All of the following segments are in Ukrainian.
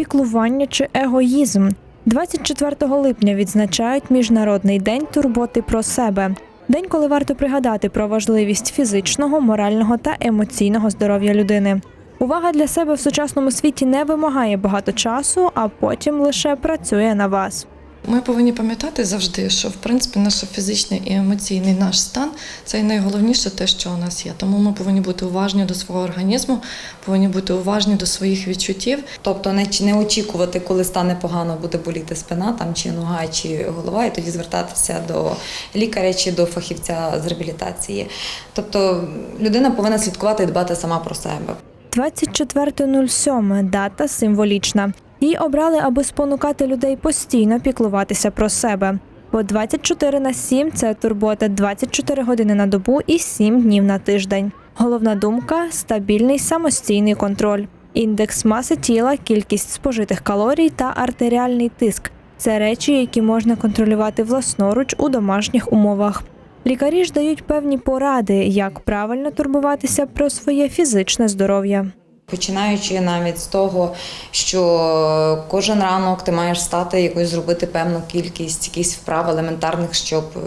піклування чи егоїзм. 24 липня відзначають Міжнародний день турботи про себе. День, коли варто пригадати про важливість фізичного, морального та емоційного здоров'я людини. Увага для себе в сучасному світі не вимагає багато часу, а потім лише працює на вас. Ми повинні пам'ятати завжди, що в принципі наш фізичний і емоційний наш стан це і найголовніше те, що у нас є. Тому ми повинні бути уважні до свого організму, повинні бути уважні до своїх відчуттів. Тобто не, не очікувати, коли стане погано, буде боліти спина там чи нога, чи голова, і тоді звертатися до лікаря чи до фахівця з реабілітації. Тобто людина повинна слідкувати і дбати сама про себе. 24.07 – дата символічна. Її обрали, аби спонукати людей постійно піклуватися про себе. Бо 24 на 7 – це турбота 24 години на добу і 7 днів на тиждень. Головна думка стабільний самостійний контроль. Індекс маси тіла, кількість спожитих калорій та артеріальний тиск це речі, які можна контролювати власноруч у домашніх умовах. Лікарі ж дають певні поради, як правильно турбуватися про своє фізичне здоров'я. Починаючи навіть з того, що кожен ранок ти маєш встати, якось зробити певну кількість якихось вправ елементарних, щоб е,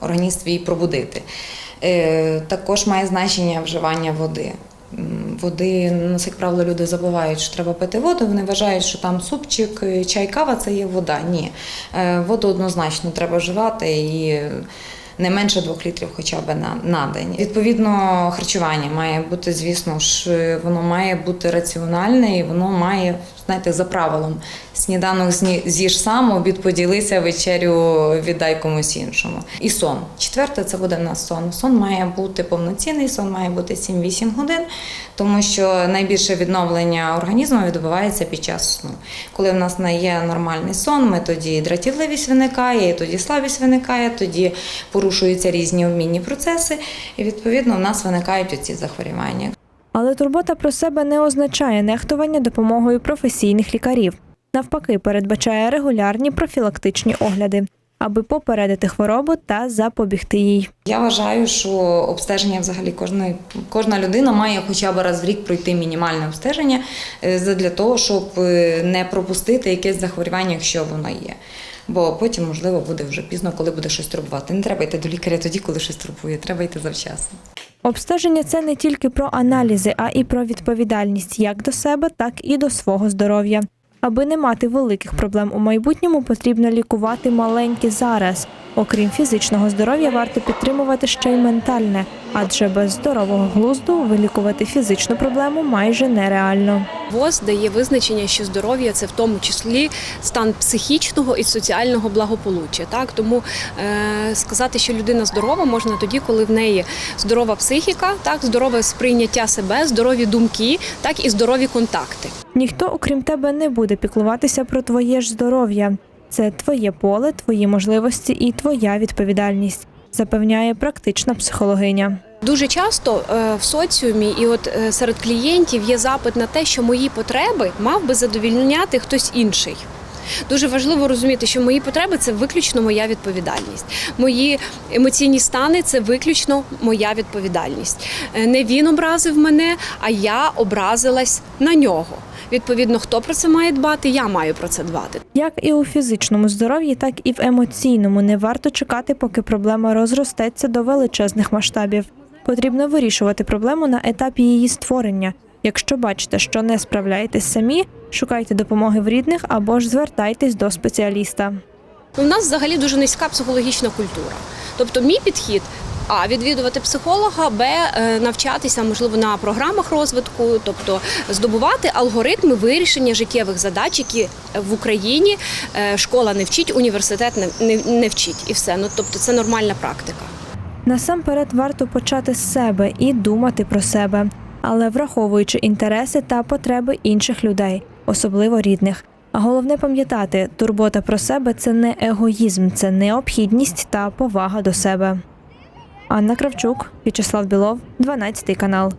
організм твій пробудити. Е, Також має значення вживання води. Води, ну, як правило, люди забувають, що треба пити воду. Вони вважають, що там супчик, чай, кава це є вода. Ні. Е, Воду однозначно треба вживати і не менше двох літрів хоча б на, на день. Відповідно, харчування має бути, звісно ж, воно має бути раціональне і воно має, знаєте, за правилом. Сніданок з'їж сам, обід поділися, вечерю віддай комусь іншому. І сон. Четверте це буде в нас сон. Сон має бути повноцінний, сон має бути 7-8 годин, тому що найбільше відновлення організму відбувається під час сну. Коли в нас не є нормальний сон, ми тоді дратівливість виникає, і тоді слабість виникає, тоді порушуються різні обмінні процеси, і відповідно в нас виникають оці захворювання. Але турбота про себе не означає нехтування допомогою професійних лікарів. Навпаки, передбачає регулярні профілактичні огляди, аби попередити хворобу та запобігти їй. Я вважаю, що обстеження взагалі кожної кожна людина має хоча б раз в рік пройти мінімальне обстеження е, для того, щоб е, не пропустити якесь захворювання, якщо воно є. Бо потім, можливо, буде вже пізно, коли буде щось турбувати. Не треба йти до лікаря тоді, коли щось турбує, треба йти завчасно. Обстеження це не тільки про аналізи, а і про відповідальність як до себе, так і до свого здоров'я. Аби не мати великих проблем у майбутньому, потрібно лікувати маленькі зараз. Окрім фізичного здоров'я, варто підтримувати ще й ментальне, адже без здорового глузду вилікувати фізичну проблему майже нереально. ВОЗ дає визначення, що здоров'я це в тому числі стан психічного і соціального благополуччя. Так тому е, сказати, що людина здорова, можна тоді, коли в неї здорова психіка, так здорове сприйняття себе, здорові думки, так і здорові контакти. Ніхто, окрім тебе, не буде піклуватися про твоє ж здоров'я. Це твоє поле, твої можливості і твоя відповідальність, запевняє практична психологиня. Дуже часто е, в соціумі і от е, серед клієнтів є запит на те, що мої потреби мав би задовільняти хтось інший. Дуже важливо розуміти, що мої потреби це виключно моя відповідальність. Мої емоційні стани це виключно моя відповідальність. Е, Не він образив мене, а я образилась на нього. Відповідно, хто про це має дбати, я маю про це дбати. Як і у фізичному здоров'ї, так і в емоційному не варто чекати, поки проблема розростеться до величезних масштабів. Потрібно вирішувати проблему на етапі її створення. Якщо бачите, що не справляєтесь самі, шукайте допомоги в рідних або ж звертайтесь до спеціаліста. У нас взагалі дуже низька психологічна культура. Тобто, мій підхід. А відвідувати психолога, Б е, навчатися можливо на програмах розвитку, тобто здобувати алгоритми вирішення життєвих задач, які в Україні е, школа не вчить, університет не, вчить, і все. Ну тобто це нормальна практика. Насамперед варто почати з себе і думати про себе, але враховуючи інтереси та потреби інших людей, особливо рідних. А головне пам'ятати, турбота про себе це не егоїзм, це необхідність та повага до себе. Анна Кравчук, В'ячеслав Білов, 12 канал.